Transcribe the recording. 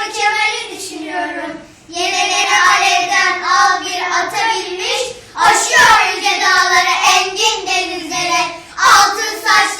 Mustafa Kemal'i düşünüyorum. Yeneleri alevden al bir ata binmiş, aşıyor yüce dağları, engin denizlere. Altın saçları dalgalanıyor rüzgarda,